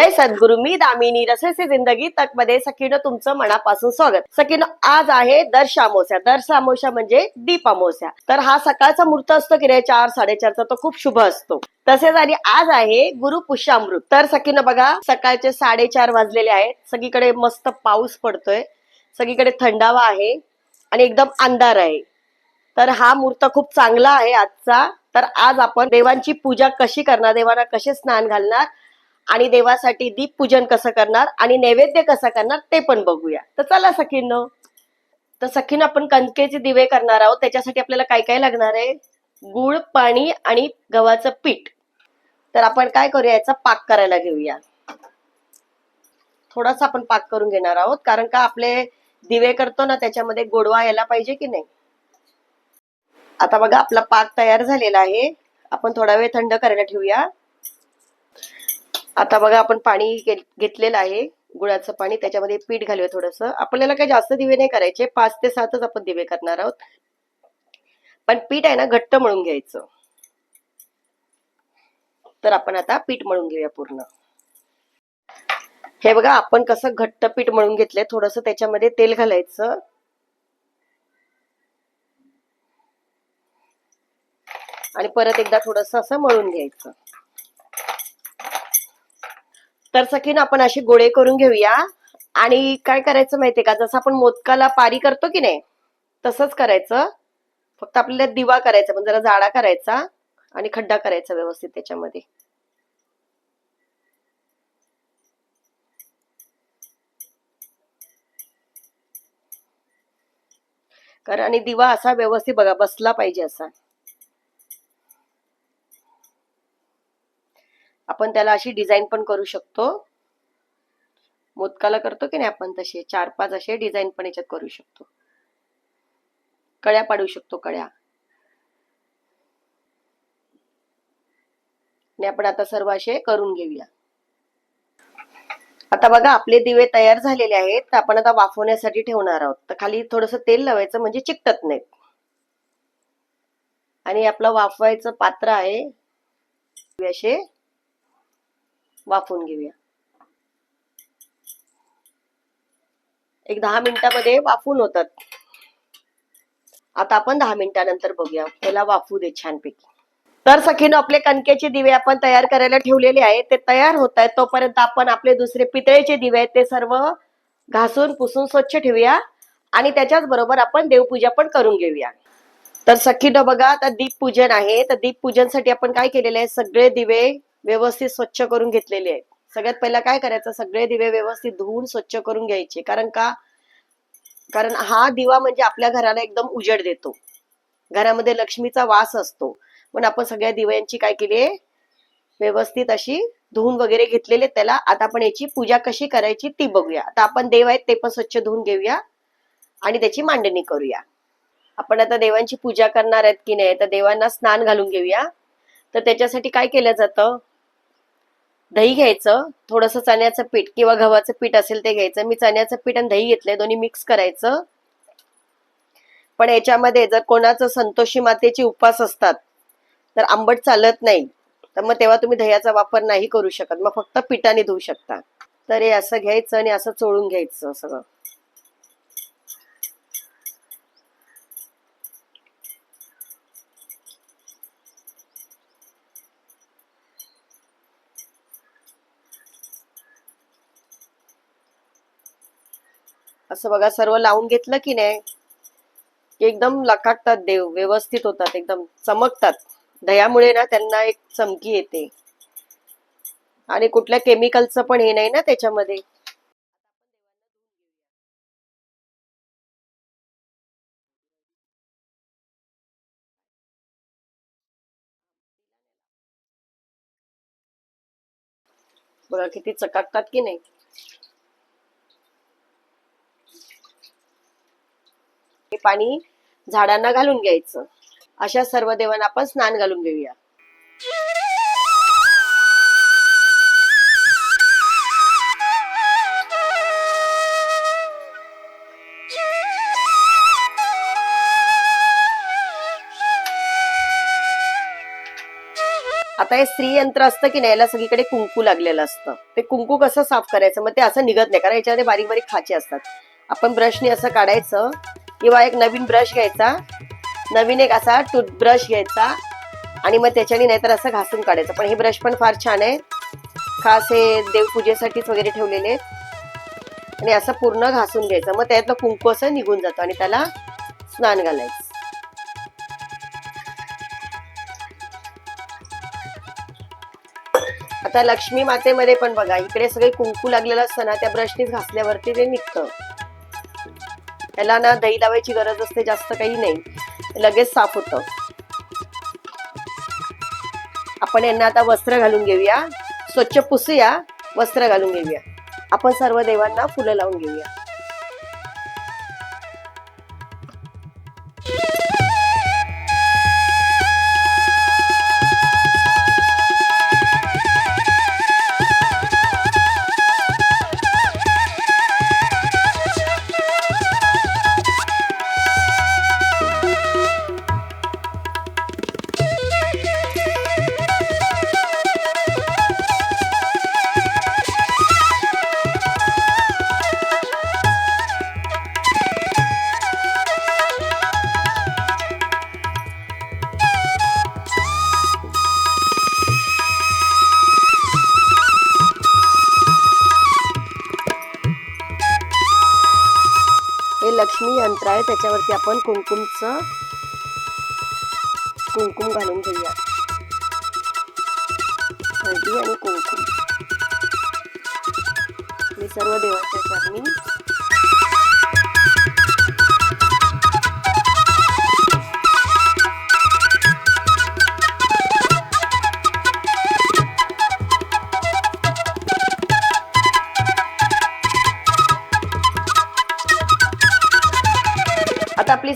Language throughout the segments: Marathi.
जय सद्गुरु मी दामिनी रसेसी जिंदगी तकमध्ये सखीनं तुमचं मनापासून स्वागत. सखीनं आज आहे दर शामोस्या. दर सामोश्या म्हणजे दीप अमावस्या. तर हा सकाळचा मुहूर्त असतो की नाही चार साडेचारचा तो खूप शुभ असतो. तसेच आणि आज आहे गुरु पुष्यामृत. तर सखीनं बघा सकाळचे साडेचार वाजलेले आहेत. सगळीकडे मस्त पाऊस पडतोय. सगळीकडे थंडावा आहे आणि एकदम अंधार आहे. तर हा मुहूर्त खूप चांगला आहे आजचा. तर आज आपण देवांची पूजा कशी करणार देवांना कसे स्नान घालणार आणि देवासाठी दीप पूजन कसं करणार आणि नैवेद्य कसं करणार ते पण बघूया. तर चला सखींनो. तर सखीनं आपण कणकेचे दिवे करणार आहोत. त्याच्यासाठी आपल्याला काय काय लागणार आहे? गुळ पाणी आणि गव्हाचं पीठ. तर आपण काय करूया? याचा पाक करायला घेऊया. थोडासा आपण पाक करून घेणार आहोत. कारण का आपले दिवे करतो ना त्याच्यामध्ये गोडवा यायला पाहिजे की नाही? आता बघा आपला पाक तयार झालेला आहे. आपण थोडा वेळ थंड करायला ठेवूया. आता बघा आपण पाणी घेतलेलं आहे गुळाचं पाणी त्याच्यामध्ये पीठ घालूया थोडस. आपल्याला काही जास्त दिवे नाही करायचे पाच ते सातच आपण दिवे करणार आहोत. पण पीठ आहे ना घट्ट मळून घ्यायचं. तर आपण आता पीठ मळून घेऊया पूर्ण. हे बघा आपण कसं घट्ट पीठ मळून घेतलंय थोडस त्याच्यामध्ये तेल घालायचं. आणि परत एकदा थोडस असं मळून घ्यायचं. तर सखीन आपण असे गोळे करून घेऊया. आणि काय करायचं माहितीये का? जसं आपण मोदकाला पारी करतो की नाही तसंच करायचं. फक्त आपल्याला दिवा करायचा पण जरा जाडा करायचा आणि खड्डा करायचा व्यवस्थित त्याच्यामध्ये. कारण आणि दिवा असा व्यवस्थित बघा बसला पाहिजे असा. आपण त्याला अशी डिझाईन पण करू शकतो. मोदकाला करतो की नाही आपण तसे चार पाच असे डिझाईन पण याच्यात करू शकतो. कळ्या पाडू शकतो कळ्या. आणि आपण आता सर्व असे करून घेऊया. आता बघा आपले दिवे तयार झालेले आहेत. तर आपण आता वाफवण्यासाठी ठेवणार आहोत. तर खाली थोडस तेल लावायचं म्हणजे चिकटत नाहीत. आणि आपलं वाफवायचं पात्र आहे. असे. वाफवून घेऊया. एक दहा मिनिटामध्ये वाफून होतात. आता आपण दहा मिनिटानंतर बघूया. त्याला वाफू दे छानपैकी. तर सखीनं आपले कणकेचे दिवे आपण तयार करायला ठेवलेले आहेत. ते तयार होत आहेत. तोपर्यंत आपण आपले दुसरे पितळेचे दिवे आहेत ते सर्व घासून पुसून स्वच्छ ठेवूया. आणि त्याच्याच बरोबर आपण देवपूजा पण करून घेऊया. तर सखीनं बघा आता दीप पूजन आहे. तर दीप पूजनसाठी आपण काय केलेले आहे सगळे दिवे व्यवस्थित स्वच्छ करून घेतलेले आहे सगळ्यात पहिला काय करायचं? सगळे दिवे व्यवस्थित धुवून स्वच्छ करून घ्यायचे. कारण का? कारण हा दिवा म्हणजे आपल्या घराला एकदम उजेड देतो. घरामध्ये लक्ष्मीचा वास असतो. पण आपण सगळ्या दिव्यांची काय केली व्यवस्थित अशी धुवून वगैरे घेतलेले त्याला आता आपण याची पूजा कशी करायची ती बघूया. आता आपण देव आहेत ते पण स्वच्छ धुवून घेऊया आणि त्याची मांडणी करूया. आपण आता देवांची पूजा करणार आहेत की नाही? तर देवांना स्नान घालून घेऊया. तर त्याच्यासाठी काय केलं जातं? दही घ्यायचं थोडस चण्याचं पीठ किंवा गव्हाचं पीठ असेल ते घ्यायचं. मी चण्याचं पीठ आणि दही घेतलंय दोन्ही मिक्स करायचं. पण याच्यामध्ये जर कोणाचं संतोषी मातेचे उपवास असतात तर आंबट चालत नाही. तर मग तेव्हा तुम्ही दह्याचा वापर नाही करू शकत. मग फक्त पिठाने धुवू शकता. तर हे असं घ्यायचं आणि असं चोळून घ्यायचं सगळं. असं बघा सर्व लावून घेतलं की नाही एकदम लकाटतात देव व्यवस्थित होतात एकदम चमकतात. दह्यामुळे ना त्यांना एक चमकी येते. आणि कुठल्या केमिकलचं पण हे नाही ना त्याच्यामध्ये. बघा किती चकाकतात की नाही. हे पाणी झाडांना घालून घ्यायचं. अशा सर्व देवांना आपण स्नान घालून घेऊया आता हे स्त्री यंत्र असतं की नाही याला सगळीकडे कुंकू लागलेलं असतं. ते कुंकू कसं साफ करायचं? मग ते असं निघत नाही कारण याच्यामध्ये बारीक बारीक खाचे असतात. आपण ब्रशने असं काढायचं किंवा एक नवीन ब्रश घ्यायचा. नवीन एक असा टूथब्रश घ्यायचा. आणि मग त्याच्याने नाहीतर असं घासून काढायचं. पण हे ब्रश पण फार छान आहे खास हे देवपूजेसाठीच वगैरे ठेवलेले आहेत. आणि असं पूर्ण घासून घ्यायचं. मग त्यातलं कुंकू असं निघून जातं आणि त्याला स्नान घालायचं. आता लक्ष्मी मातेमध्ये पण बघा इकडे सगळे कुंकू लागलेलं असतं ना त्या ब्रशनीच घासल्यावरती ते निघतं. त्याला ना दही लावायची गरज असते जास्त काही नाही. लगेच साफ होतं. आपण यांना आता वस्त्र घालून घेऊया. स्वच्छ पुसूया वस्त्र घालून घेऊया. आपण सर्व देवांना फुलं लावून घेऊया. लक्ष्मी आहे त्याच्यावरती आपण कुंकुमचं कुंकुम घालून घेऊया. हळदी आणि कुंकुम. हे सर्व देवाच्या चरणी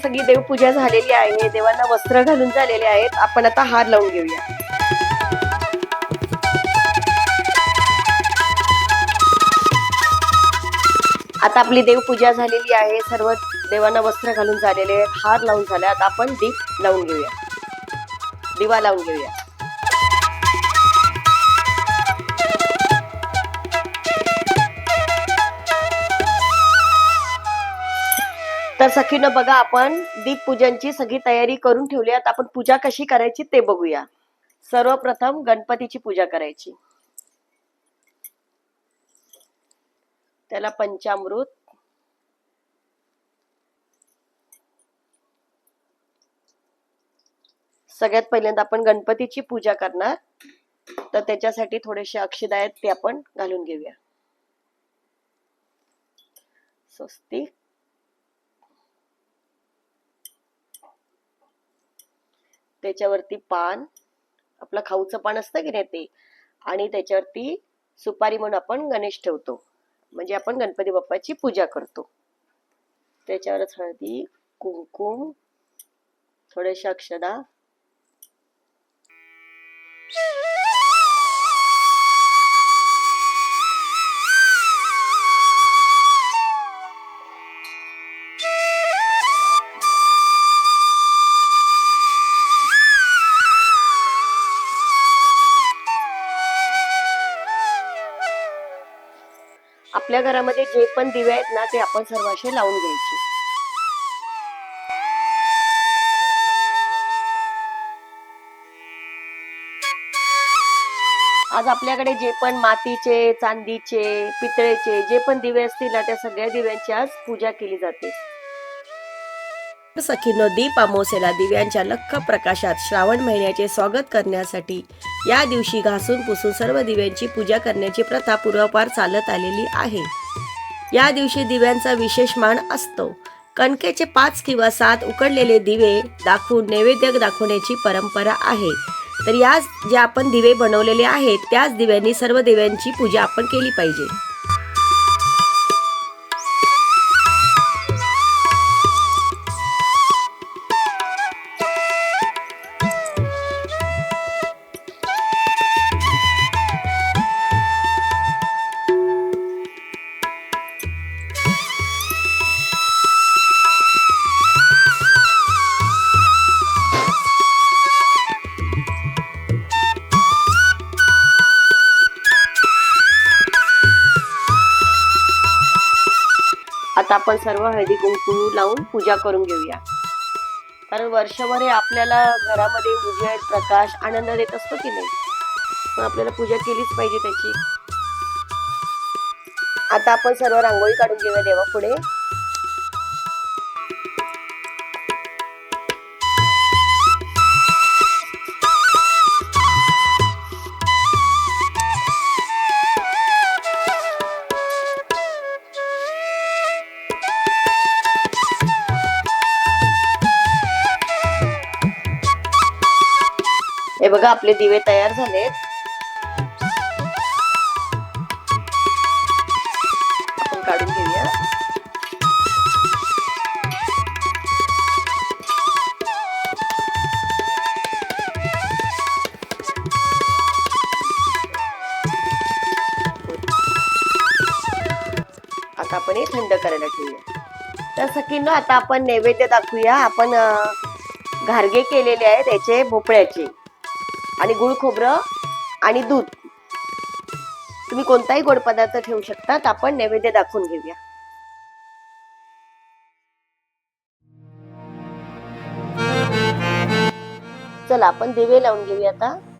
सगळी देवपूजा झालेली आहे. देवांना वस्त्र घालून झालेले आहेत. आपण आता हार लावून घेऊया. आता आपली देवपूजा झालेली आहे. सर्व देवांना वस्त्र घालून झालेले आहेत. हार लावून झाले आता आपण दीप लावून घेऊया. दिवा लावून घेऊया. तर सखीनं बघा आपण दीप पूजनची सगळी तयारी करून ठेवली आता आपण पूजा कशी करायची ते बघूया. सर्वप्रथम गणपतीची पूजा करायची. त्याला पंचामृत. सगळ्यात पहिल्यांदा आपण गणपतीची पूजा करणार. तर त्याच्यासाठी थोडेसे अक्षदा आहेत ते आपण घालून घेऊया. स्वस्तिक. त्याच्यावरती पान आपलं खाऊचं पान असतं की नाही ते? आणि त्याच्यावरती सुपारी म्हणून आपण गणेश ठेवतो. म्हणजे आपण गणपती बाप्पाची पूजा करतो. त्याच्यावरच हळदी कुंकुम थोडेशा अक्षदा. आपल्या घरामध्ये जे पण दिवे आहेत ना ते आपण सर्व असे लावून घ्यायचे. आज आपल्याकडे जे पण मातीचे चांदीचे पितळेचे जे पण दिवे असतील ना त्या सगळ्या दिव्यांची आज पूजा केली जाते. सखीनो दीप अमोसेला दिव्यांच्या लख प्रकाशात श्रावण महिन्याचे स्वागत करण्यासाठी या दिवशी घासून पुसून सर्व दिव्यांची पूजा करण्याची प्रथा पूर्वपार चालत आलेली आहे. या दिवशी दिव्यांचा विशेष मान असतो. कणकेचे पाच किंवा सात उकडलेले दिवे दाखवून नैवेद्य दाखवण्याची परंपरा आहे. तर या जे आपण दिवे बनवलेले आहेत त्याच दिव्यांनी सर्व दिव्यांची पूजा आपण केली पाहिजे. आता आपण सर्व हळदी कुंकू लावून पूजा करून घेऊया. कारण वर्षभर हे आपल्याला घरामध्ये उजेड प्रकाश आनंद देत असतो की नाही? मग आपल्याला पूजा केलीच पाहिजे त्याची. आता आपण सर्व रांगोळी काढून घेऊया देवा बघा आपले दिवे तयार झालेत. आपण काढून घेऊया. आता आपण हे थंड करायला ठेवूया. तर सखींनो आता आपण नैवेद्य दाखवूया. आपण घारगे केलेले आहेत याचे भोपळ्याचे. आणि गुळ खोबरं आणि दूध. तुम्ही कोणताही गोड पदार्थ ठेवू शकतात आपण नैवेद्य दाखवून घेऊया. चला आपण दिवे लावून घेऊया आता.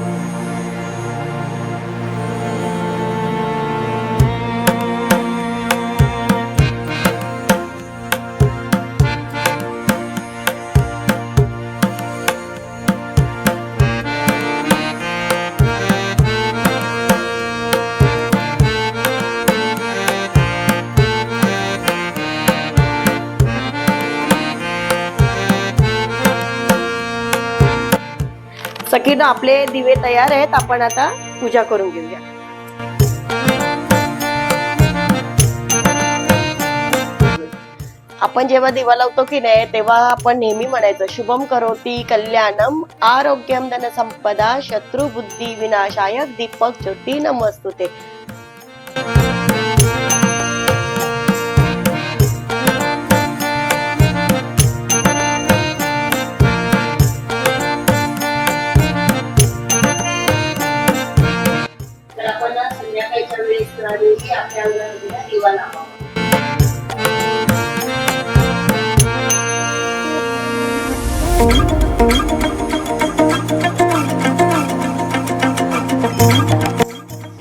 सखीनं आपले दिवे तयार आहेत आपण आता पूजा करून घेऊया. आपण जेव्हा दिवा लावतो की नाही तेव्हा आपण नेहमी म्हणायचं शुभम करोती कल्याणम आरोग्यम धन संपदा शत्रू बुद्धी विनाशाय दीपक ज्योती नमस्तुते. अंगणामध्ये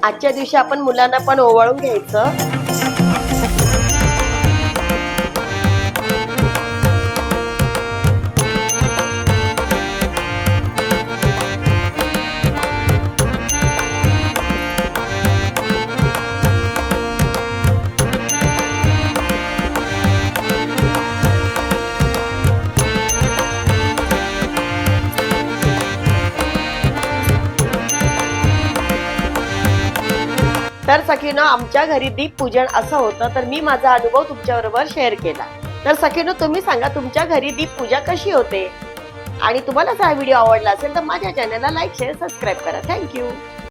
आजच्या दिवशी आपण मुलांना पण ओवाळून घ्यायचं. सखीनं आमच्या घरी दीप पूजन असं होतं तर मी माझा अनुभव तुमच्याबरोबर शेअर केला. तर सखीनो तुम्ही सांगा तुमच्या घरी दीप पूजा कशी होते? आणि तुम्हाला जर हा व्हिडिओ आवडला असेल तर माझ्या चॅनलला लाईक शेअर सबस्क्राईब करा. Thank you